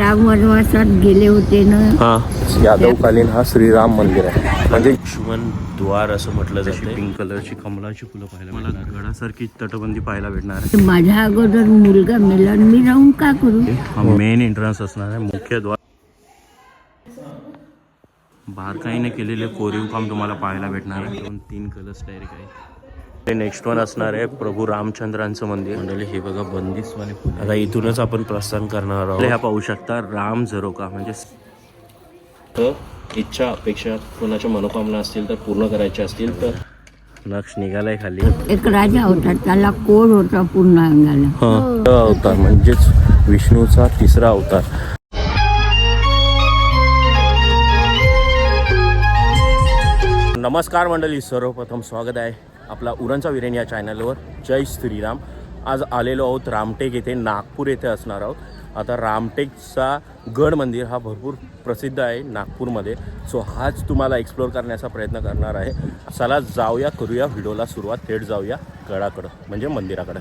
राम वनवासात गेले होते ना. हा. यादवकालीन हा श्रीराम मंदिर आहे. म्हणजे लक्ष्मण द्वार असं म्हटलं जातं पिंक कलरची कमलाची फुलं पाहायला मला गडासारखी तटबंदी पाहायला भेटणार आहे. माझ्या अगोदर मुलगा मेला मी राहून का करू? हा मेन एंट्रन्स असणार आहे मुख्य द्वार. बारकाईने केलेले कोरीव काम तुम्हाला पाहायला भेटणार आहे. दोन तीन कलर्स डायरेक्ट आहे ते नेक्स्ट वन असणार आहे प्रभू रामचंद्रांचं मंदिर. मंडळी हे बघा बंदिस्वाने आता इथूनच आपण प्रस्थान करणार आहोत. ह्या पाहू शकता राम झरोका म्हणजे तर इच्छा अपेक्षा कोणाच्या मनोकामना असतील तर पूर्ण करायच्या असतील तर नक्ष निघालाय खाली. एक राजा होता त्याला कोड होता पूर्ण अंगाला हा. अवतार म्हणजेच विष्णूचा तिसरा अवतार. नमस्कार मंडळी सर्वप्रथम स्वागत आहे. आपला उरणचा विरेन या चॅनलवर जय श्रीराम. आज आलेलो आहोत रामटेक येथे नागपूर येथे असणार आहोत. आता रामटेकचा गड मंदिर हा भरपूर प्रसिद्ध आहे नागपूरमध्ये. सो हाच तुम्हाला एक्सप्लोर करण्याचा प्रयत्न करणार आहे. चला जाऊया करूया व्हिडिओला सुरुवात. थेट जाऊया गडाकडं म्हणजे मंदिराकडं.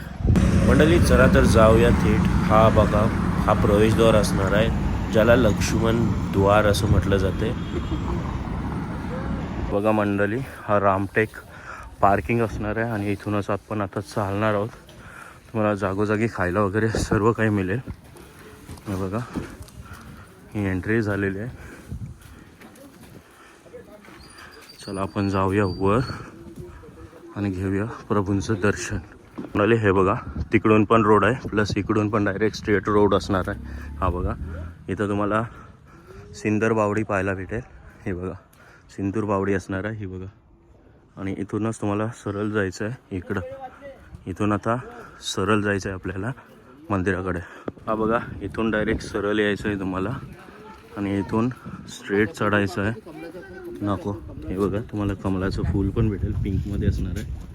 मंडळी चला तर जाऊया थेट. हा बघा हा प्रवेशद्वार असणार आहे ज्याला लक्ष्मण द्वार असं म्हटलं जाते. बघा मंडळी हा रामटेक पार्किंग असणार आहे आणि इथूनच आपण आता चालणार आहोत. तुम्हाला जागोजागी खायला वगैरे सर्व काही मिळेल. हे बघा ही एंट्री झालेली आहे. चला आपण जाऊया वर आणि घेऊया प्रभूंचं दर्शन. म्हणाले हे बघा तिकडून पण रोड आहे प्लस इकडून पण डायरेक्ट स्ट्रेट रोड असणार आहे. हा बघा इथं तुम्हाला सिंदर बावडी पाहायला भेटेल. हे बघा सिंदूर बावडी असणार आहे ही बघा. आणि इथूनच तुम्हाला सरळ जायचं आहे इकडं. इथून आता सरळ जायचं आहे आपल्याला मंदिराकडे. हा बघा इथून डायरेक्ट सरळ यायचं आहे तुम्हाला. आणि इथून स्ट्रेट चढायचं आहे नको. हे बघा तुम्हाला कमलाचं फूल पण भेटेल. पिंकमध्ये असणार आहे.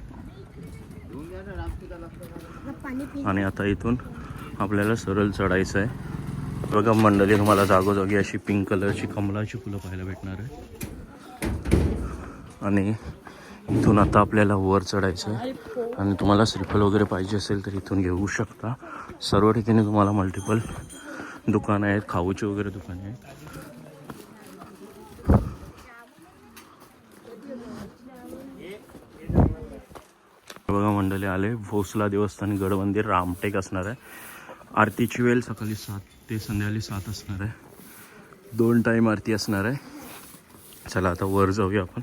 आणि आता इथून आपल्याला सरळ चढायचं आहे बघा मंडळी तुम्हाला जागोजागी अशी पिंक कलरची कमलाची फुलं पाहायला भेटणार आहे. आणि इथून आता आपल्याला वर चढायचं आहे. आणि तुम्हाला श्रीफल वगैरे पाहिजे असेल तर इथून घेऊ शकता. सर्व ठिकाणी तुम्हाला मल्टिपल दुकानं आहेत खाऊची वगैरे दुकाने आहेत. बघा मंडळी आले. भोसला देवस्थान गड मंदिर रामटेक असणार आहे. आरतीची वेळ सकाळी सात ते संध्याकाळी सात असणार आहे. दोन टाईम आरती असणार आहे. चला आता वर जाऊया आपण.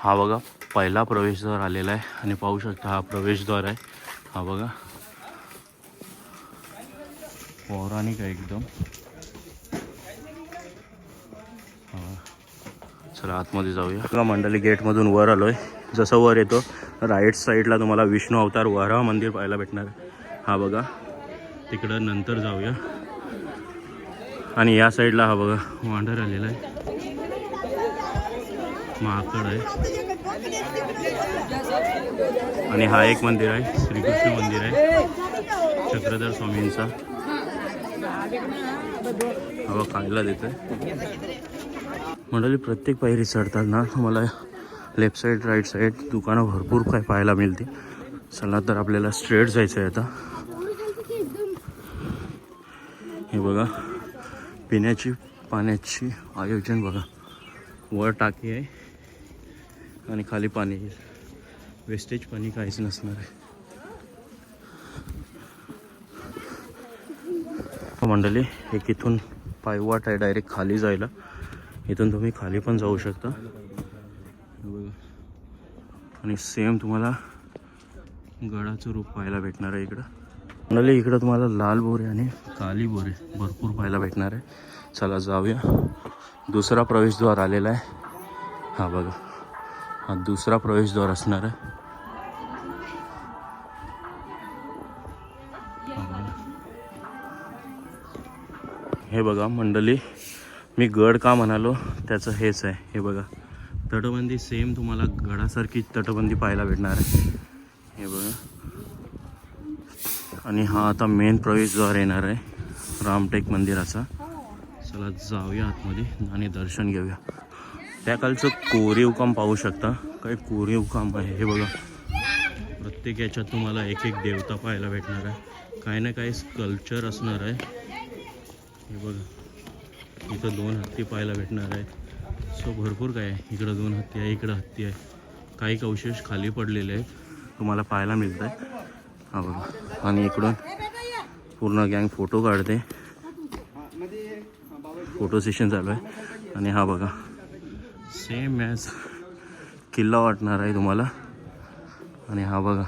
हा बघा पहिला प्रवेशद्वार आलेला आहे. आणि पाहू शकता हा प्रवेशद्वार आहे. हा बघा. पौराणिक आहे एकदम. चला आतमध्ये जाऊया. बघा मंडळी गेटमधून वर आलो आहे जसं वर येतो राईट साईडला तुम्हाला विष्णू अवतार वराह मंदिर पाहायला भेटणार आहे. हा बघा. तिकडं नंतर जाऊया. आणि या साईडला हा बघा वांडर आलेला आहे. महाकड आहे. आणि हा एक मंदिर आहे श्रीकृष्ण मंदिर आहे चक्रधर स्वामींचा. हवा खायला देत आहे मंडळी प्रत्येक पायरी चढताना तुम्हाला लेफ्ट साईड राईट साईड दुकानं भरपूर काय पाहायला मिळते चला तर आपल्याला स्ट्रेट जायचं आहे आता. हे बघा पिण्याची पाण्याची आयोजन बघा. वर टाकी आहे. आणि खाली पाणी वेस्टेज पाणी काहीच नसणार आहे. हो, मंडळी एक इथून पायवाट आहे डायरेक्ट खाली जायला. इथून तुम्ही खाली पण जाऊ शकता. बघा आणि सेम तुम्हाला गडाचं रूप पाहायला भेटणार आहे इकडं. मंडळी इकडं तुम्हाला लाल बोरे आणि काली बोरे भरपूर पाहायला भेटणार आहे. चला जाऊया. दुसरा प्रवेशद्वार आलेला आहे. हा बघा. हा दुसरा प्रवेशद्वार असणार आहे. हे बघा मंडळी मी गड का म्हणालो त्याचं हेच आहे. हे बघा तटबंदी सेम तुम्हाला गडासारखी तटबंदी पाहायला भेटणार आहे. हे बघा. आणि हा आता मेन प्रवेशद्वार येणार आहे रामटेक मंदिराचा. चला जाऊया आतमध्ये आणि दर्शन घेऊया. त्या कालचं कोरीव काम पाहू शकता. काय कोरीव काम आहे हे बघा. प्रत्येक याच्यात तुम्हाला एक एक देवता पाहायला भेटणार आहे. काही ना काही स्कल्चर असणार आहे. हे बघा. इथं दोन हत्ती पाहायला भेटणार आहेत. सो भरपूर काय आहे. इकडं दोन हत्ती आहे इकडं हत्ती आहे. काही अवशेष खाली पडलेले आहेत. तुम्हाला पाहायला मिळत आहे हा बघा. आणि इकडून पूर्ण गँग फोटो काढते. फोटो सेशन चालू आहे. आणि हा बघा. सेम ॲज किल्ला वाटणार आहे तुम्हाला. आणि हा बघा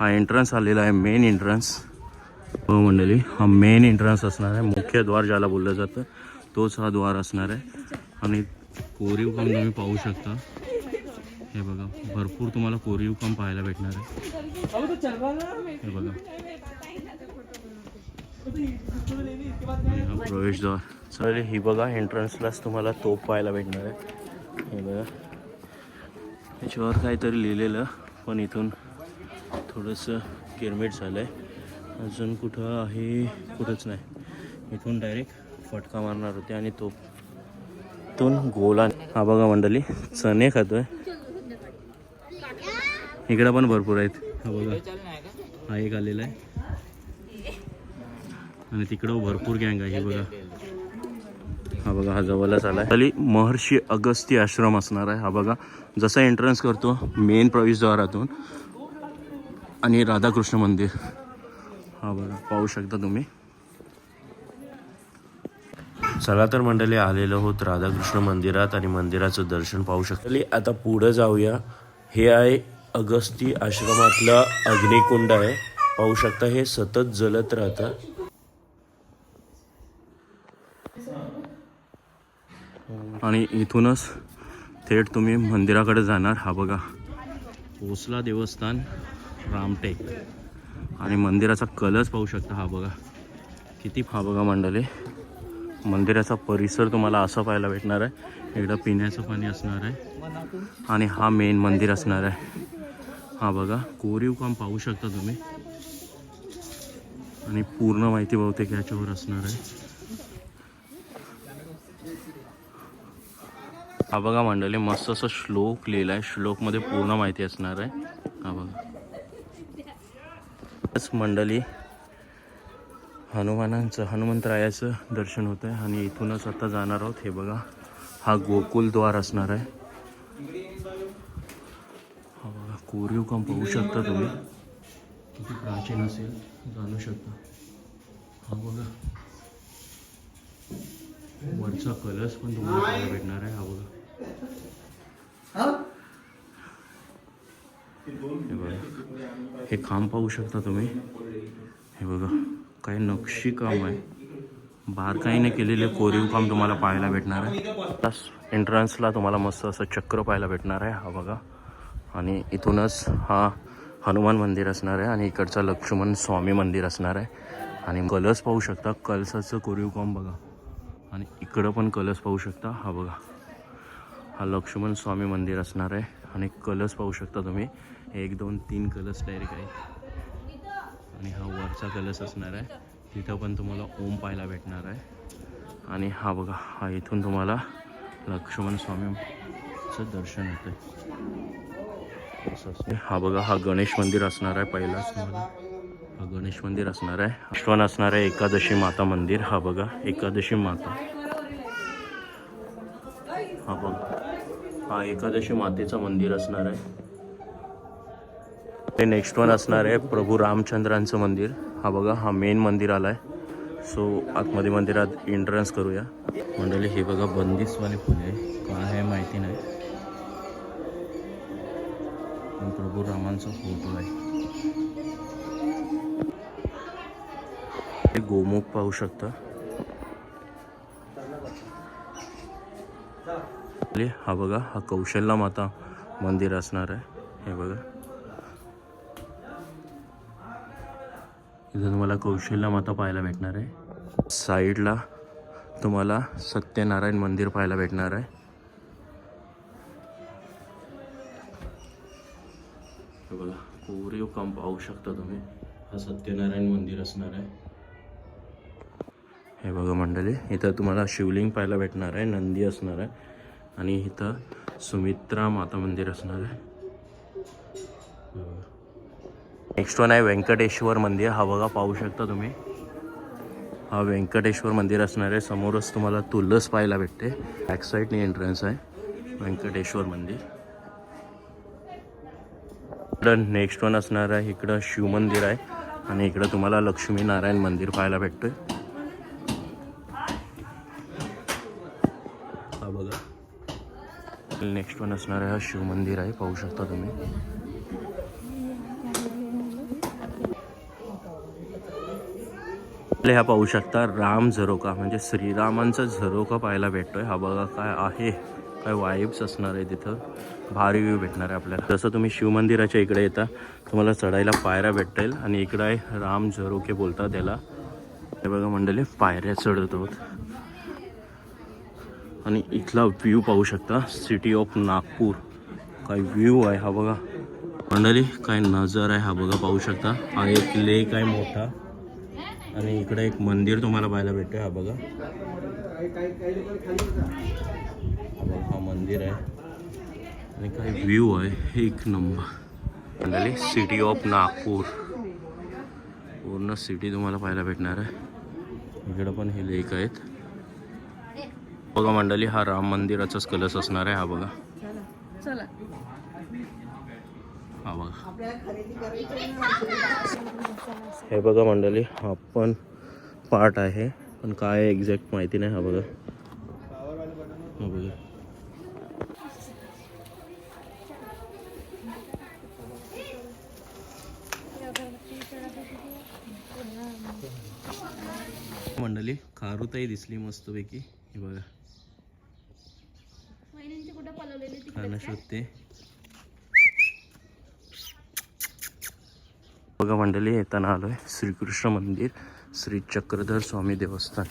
हा एंट्रन्स आलेला आहे मेन एंट्रन्स हो मंडळी हा मेन एंट्रन्स असणार आहे. मुख्य द्वार ज्याला बोललं जातं तोच हा द्वार असणार आहे. आणि कोरीव काम तुम्ही पाहू शकता. हे बघा भरपूर तुम्हाला कोरीव काम पाहायला भेटणार आहे. हे बघा. प्रवेशद्वार चालेल ही बघा एंट्रन्सलाच तुम्हाला तोप पाहायला भेटणार आहे. हे बघा. त्याच्यावर काहीतरी लिहिलेलं पण इथून थोडंसं किरमिट झालं आहे अजून कुठं आहे कुठंच नाही. इथून डायरेक्ट फटका मारणार होते आणि तो इथून गोला हा बघा मंडळी चणे खातोय. इकडं पण भरपूर आहेत. हा बघा. हा एक आलेला आहे. आणि तिकडं भरपूर गँग आहे हे बघा. हा बघा हा जवळच आला खाली महर्षी अगस्ती आश्रम असणार आहे. हा बघा जसा एंट्रन्स करतो मेन प्रवेशद्वारातून आणि राधाकृष्ण मंदिर. हा बघा पाहू शकता तुम्ही. चला तर मंडळी आलेलो होत राधाकृष्ण मंदिरात आणि मंदिराचं दर्शन पाहू शकता. आता पुढं जाऊया. हे आहे अगस्ती आश्रमातलं अग्निकुंड आहे. पाहू शकता हे सतत जलत राहतं. आणि इथूनच थेट तुम्ही मंदिराकडे जाणार. हा बघा. ओसला देवस्थान रामटेक. आणि मंदिराचा कलच पाहू शकता. हा बघा. किती हा बघा मंडळी. मंदिराचा परिसर तुम्हाला असा पाहायला भेटणार आहे. इकडं पिण्याचं पाणी असणार आहे. आणि हा मेन मंदिर असणार आहे. हा बघा. कोरीव काम पाहू शकता तुम्ही. आणि पूर्ण माहिती बहुतेक याच्यावर असणार आहे. हा बघा मंडळी मस्त असं श्लोक लिहिला आहे श्लोकमध्ये पूर्ण माहिती असणार आहे. हा बघा. मंडळी हनुमानांचं हनुमंतरायाचं दर्शन होतं आहे आणि इथूनच आता जाणार आहोत. हे बघा हा गोकुलद्वार असणार आहे. हा बघा कोरीव काम पाहू शकता तुम्ही. किती प्राचीन असेल जाणू शकता. हा बघा. वरचा कलर्स पण तुम्हाला भेटणार आहे. हा बघा. हे? बघा हे काम पाहू शकता तुम्ही? हे बघा काही नक्षी काम आहे. बारकाईने केलेले कोरीव काम तुम्हाला पाहायला भेटणार आहे. एंट्रन्सला तुम्हाला मस्त असं चक्र पाहायला भेटणार आहे हा बघा. आणि इथूनच हा हनुमान मंदिर असणार आहे आणि इकडचा लक्ष्मण स्वामी मंदिर असणार आहे. आणि कलस पाहू शकता कलसाचं कोरीव काम बघा. आणि इकडं पण कलस पाहू शकता हा बघा. हा लक्ष्मण स्वामी मंदिर असणार आहे. आणि कलस पाहू शकता तुम्ही. एक दोन तीन कलस डायरेक्ट आहे. आणि हा वरचा कलस असणार आहे. तिथं पण तुम्हाला ओम पाहायला भेटणार आहे. आणि हा बघा हा इथून तुम्हाला लक्ष्मण स्वामीचं दर्शन होतं असं हा बघा हा गणेश मंदिर असणार आहे पहिलाच तुम्हाला हा गणेश मंदिर असणार आहे. आश्वन असणार आहे एकादशी माता मंदिर. हा बघा एकादशी माता. हा बघा. हा एकादशी मातेचं मंदिर असणार आहे. ते नेक्स्ट वन असणार आहे प्रभू रामचंद्रांचं मंदिर. हा बघा हा मेन मंदिर आला आहे. सो आतमध्ये मंदिरात एंट्रन्स करूया. मंडळी हे बघा बंदिस्तवाले फुले आहे काय आहे माहिती नाही. पण प्रभू रामांचा फोटो आहे. हे गोमुख पाहू शकता. हा बघा हा कौशल्या माता मंदिर असणार आहे. हे बघा. इथं तुम्हाला कौशल्या माता पाहायला भेटणार आहे. साईडला तुम्हाला सत्यनारायण मंदिर पाहायला भेटणार आहे. हे बघा कोरीव काम पाहू शकता तुम्ही. हा सत्यनारायण मंदिर असणार आहे. हे बघा मंडळी इथं तुम्हाला शिवलिंग पाहायला भेटणार आहे नंदी असणार आहे. आणि इथं सुमित्रा माता मंदिर असणार आहे. नेक्स्ट वन आहे व्यंकटेश्वर मंदिर. हा बघा पाहू शकता तुम्ही. हा व्यंकटेश्वर मंदिर असणार आहे. समोरच तुम्हाला तुलस पाहायला भेटते. बॅक साईडने एंट्रन्स आहे. व्यंकटेश्वर मंदिर. इकडं नेक्स्ट वन असणार आहे. इकडं शिवमंदिर आहे. आणि इकडं तुम्हाला लक्ष्मीनारायण मंदिर पाहायला भेटतोय हा बघा नेक्स्ट वन असणार आहे हा शिवमंदिर आहे पाहू शकता तुम्ही. ह्या पाहू शकता राम झरोका म्हणजे श्रीरामांचा झरोका पाहायला भेटतोय. हा बघा काय आहे काय वाईब्स असणार आहे तिथं. भारी व्ह्यू भेटणार आहे आपल्याला. जसं तुम्ही शिवमंदिराच्या इकडे येता तुम्हाला चढायला पायऱ्या भेटेल आणि इकडं आहे राम झरोके बोलतात त्याला. हे बघा मंडळी पायऱ्या चढत आहोत आणि इथला व्ह्यू पाहू शकता सिटी ऑफ नागपूर. काय व्ह्यू आहे हा बघा. मंडळी काय नजर आहे हा बघा पाहू शकता. हा एक लेक आहे मोठा. आणि इकडे एक मंदिर तुम्हाला पाहायला भेटतोय हा बघा. हा बघा हा मंदिर आहे. आणि काय व्ह्यू आहे एक नंबर मंडळी सिटी ऑफ नागपूर. पूर्ण सिटी तुम्हाला पाहायला भेटणार आहे. इकडं पण हे लेक आहेत. बघा मंडळी हा राम मंदिराचाच कलश असणार आहे हा बघा. हा बघा. हे बघा मंडळी हा पण पार्ट आहे पण काय एक्झॅक्ट माहिती नाही हा बघा. हा बघा. मंडळी खारुताई दिसली मस्तपैकी हे बघा. खाणं शोधते. बघा मंडळी येताना आलोय श्रीकृष्ण मंदिर श्री चक्रधर स्वामी देवस्थान.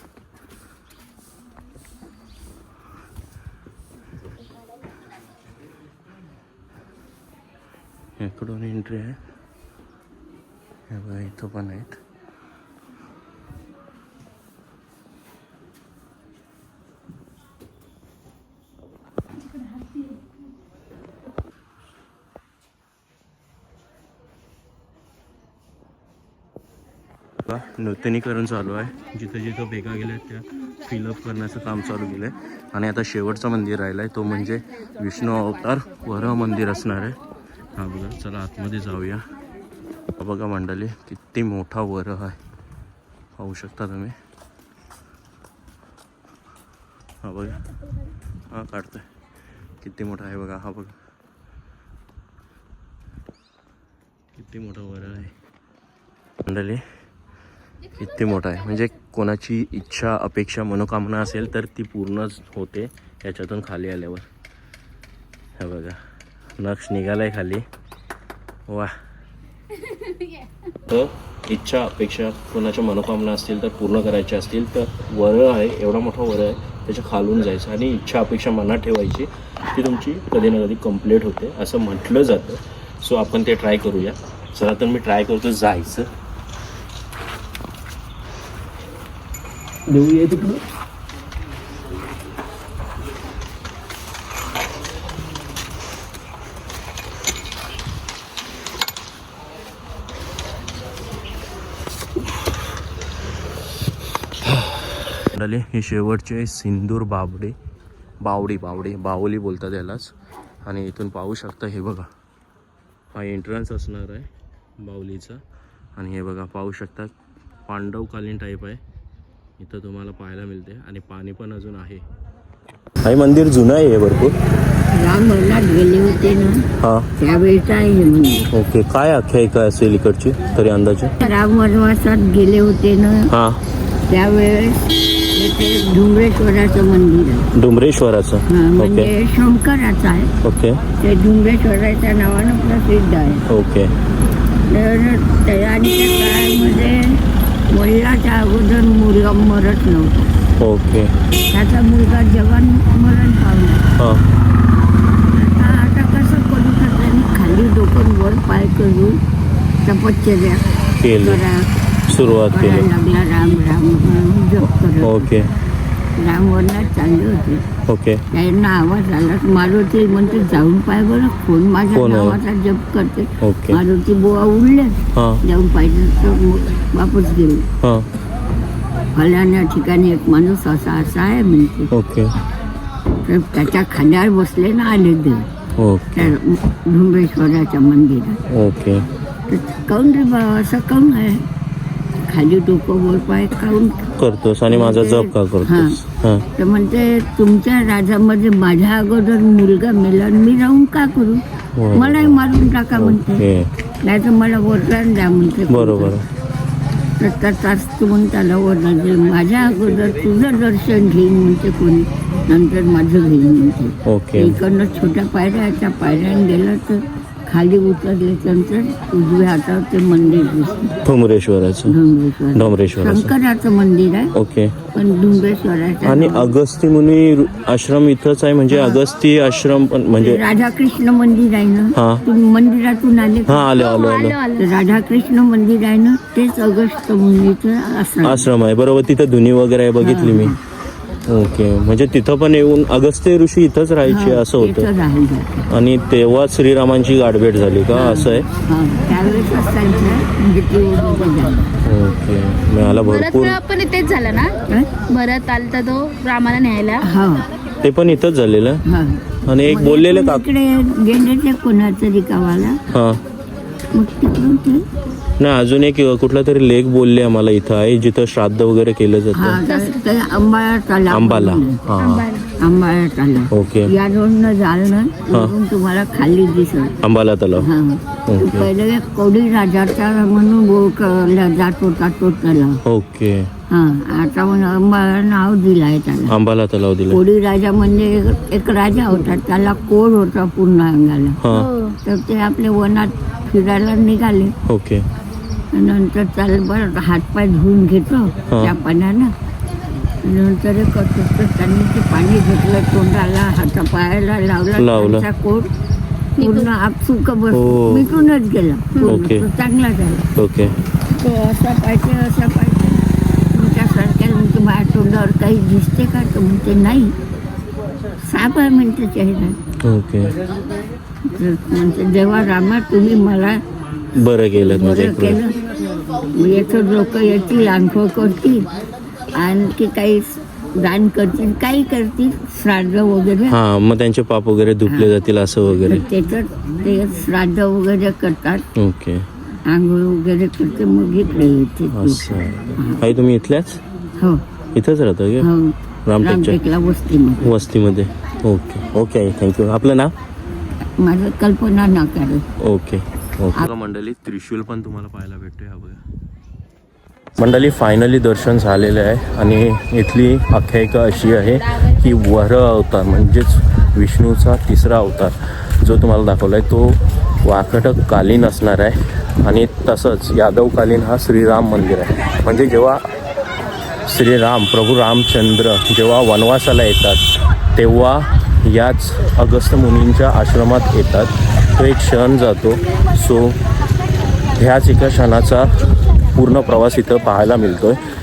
इकडून एंट्री आहे. हे बघा इथं पण आहेत. आता नूतनीकरण चालू आहे. जिथं जिथं भेगा गेल्या त्या फिलअप करण्याचं काम चालू केलं आहे आणि आता शेवटचं मंदिर राहिलं आहे तो म्हणजे विष्णू अवतार वर मंदिर असणार आहे. हा बघा चला आतमध्ये जाऊया. बघा मंडळी किती मोठा वर आहे. पाहू शकता तुम्ही? हा बघा हा काढतोय. किती मोठा आहे बघा हा बघा. किती मोठा वर आहे. मंडळी इतके मोठा आहे. म्हणजे कोणाची इच्छा अपेक्षा मनोकामना असेल तर ती पूर्णच होते. याच्यातून खाली आल्यावर. हे बघा. नक्ष निघालाय खाली. वा तर इच्छा अपेक्षा कोणाच्या मनोकामना असतील तर पूर्ण करायच्या असतील तर वरळ आहे. एवढा मोठा वरळ आहे. त्याच्या खालून जायचं आणि इच्छा अपेक्षा मनात ठेवायची. ती तुमची कधी ना कधी कंप्लीट होते. असं म्हटलं जातं. सो आपण ते ट्राय करूया. चला तर मी ट्राय करतो जायचं. देऊया तिकडं हे शेवटचे सिंदूर बावडे बावडी बावडे बावली बोलतात यालाच. आणि इथून पाहू शकता हे बघा. हा एंट्रन्स असणार आहे बावलीचा. आणि हे बघा पाहू शकता पांडवकालीन टाईप आहे. इथं तुम्हाला पाहायला मिळते आणि पाणी पण अजून आहे. हे मंदिर जुनं आहे भरपूर. गेले होते ना हां. त्यावेळेचं आहे हे मंदिर. ओके काय आख्यायिका असेल इकडची तरी अंदाजे? राम वनवासात गेले होते ना हां. त्यावेळेस डुंबरेश्वराचं मंदिर डुंबरेश्वराचं. हा, ओके. म्हणजे शंकराचं आहे. ओके. ते डुंबरेश्वराच्या नावानं प्रसिद्ध आहे. ओके. तर तयारीच्या काळामध्ये वडिलाच्या अगोदर मुलगा मरत नव्हता. ओके. त्याचा मुलगा जवान मरण पावला. हां. आता आता कसं करू त्यांनी खाली डोकं वर पाय करून तपश्चर्या केली. करा. सुरुवात करायला केली. लागला. राम राम जप करत ओके. राम वनात चालले होते ओके त्यांना आवाज आला. मारुती म्हणते जाऊन पाय बरं कोण माझ्या कोण आहे? नावाचा जप करते. ओके. मारुती बुवा उडले हां. जाऊन पाहिजे तर मग वापस गेले हां. फलाण्या ठिकाणी एक माणूस असा असा आहे म्हणते. ओके. तर त्याच्या खांद्यावर बसले ना आले देव ओके. त्या धुंबेश्वराच्या मंदिरात. ओके. तर काऊन रे बाबा असं काऊन आहे? खाली डोकं वर पाय काऊन करतोस आणि माझा जप का करतोस? हां. तर म्हणते तुमच्या राज्यामध्ये माझ्या अगोदर मुलगा मेला आणि मी राहून का करू? हो. मलाही मारून टाका म्हणते. ओके. नाही तर मला वरदान द्या म्हणते बरोबर. तर त्याचाच तू म्हणून त्याला वरदान दिलं माझ्या अगोदर तुझं दर्शन घेईन म्हणते कोणी. नंतर माझं घेईन म्हणते. ओके. इकडनं छोट्या पायऱ्या आहेत, त्या पायऱ्याने गेलं तर खाली उतरले नंतर उजव्या हातावर ते मंदिर दिसतं. डोंगरेश्वर डोंगरेश्वराचं शंकराचं मंदिर आहे. ओके. पण डुंबरेश्वराचं आणि अगस्ती मुनी आश्रम इथंच आहे म्हणजे अगस्ती आश्रम पण म्हणजे राधाकृष्ण मंदिर आहे ना? हा. तुम्ही मंदिरातून आले का? हा आलो आलो आलो. तर राधाकृष्ण मंदिर आहे ना? तेच अगस्त मुनीचं असं आश्रम आहे. बरोबर तिथं धुनी वगैरे आहे बघितली मी. ओके. म्हणजे तिथं पण येऊन अगस्त्य ऋषी इथंच राहायचे असं होतं. आणि तेव्हा श्रीरामांची गाठभेट झाली का? असं आहे? हा. ओके. मला भरत भरपूर. पण इथेच झाला ना? भरत आलता तो रामाला न्यायला. ते पण इथंच झालेलं? आणि एक बोललेलं का ते कोणाचं रिकावाला? हा. मग तिकडून ते नाही अजून एक कुठला तरी लेख बोलले आम्हाला इथं. आहे जिथं श्राद्ध वगैरे केलं जातं. हा अंबाला. तलाव ओके. या रोडनं जाल ना वरून तुम्हाला खाली दिसत अंबाला तलाव हा. तो ओके. पहिले कोडी राजाचा म्हणून ओळखला जात होता तो तलाव ओके. हा आता मग अंबाळा नाव दिलाय त्याला अंबाला तलाव दिला कोडी राजा म्हणजे एक- एक राजा होता त्याला कोड होता पूर्ण अंगाला हा. तर ते आपले वनात फिरायला निघाले ओके नंतर त्याला बरं हातपाय धुवून घेतो त्या पाण्यानं नंतर एक तर त्यांनी ते पाणी घेतलं तोंडाला हातापायाला लावला लावलं. त्यांचा कोट पूर्ण आपसुक बस हो. मिटूनच गेला पूर्ण. ओके. तो चांगला झाला ओके तो असा पाहिजे असा पाहिजे माझ्या तोंडावर काही दिसते का तर म्हणते नाही. साप आहे म्हणते चेहरा. ओके. म्हणते देवा रामा तुम्ही मला बरं केलं म्हणजे बरं केलं. मग याचं लोक येतील आंघोळ करतील आणखी काही दान करतील काही करतील श्राद्ध वगैरे. हा मग त्यांचे पाप वगैरे धुतले जातील असं वगैरे. तर त्याच्यात ते श्राद्ध वगैरे करतात. ओके. आंघोळ वगैरे करते मग इकडे येते ती. तुम्ही इथल्याच? हो. इथंच राहता का? हो. रामटेकच्या? रामटेकला वस्तीमध्ये. वस्तीमध्ये. ओके. ओके आई थँक्यू आपलं नाव? माझं कल्पना न करे ओके. ओके मंडळी त्रिशूल पण तुम्हाला पाहायला भेटतोय हा बघा. मंडळी फायनली दर्शन झालेलं आहे आणि इथली आख्यायिका अशी आहे की वर अवतार म्हणजेच विष्णूचा तिसरा अवतार जो तुम्हाला दाखवला आहे तो वाकटक कालीन असणार आहे. आणि तसंच यादवकालीन हा श्रीराम मंदिर आहे. म्हणजे जेव्हा श्रीराम प्रभू रामचंद्र जेव्हा वनवासाला येतात तेव्हा याच अगस्त मुनींच्या आश्रमात येतात. तो एक क्षण जातो. सो ह्याच एका क्षणाचा पूर्ण प्रवास इथं पाहायला मिळतो आहे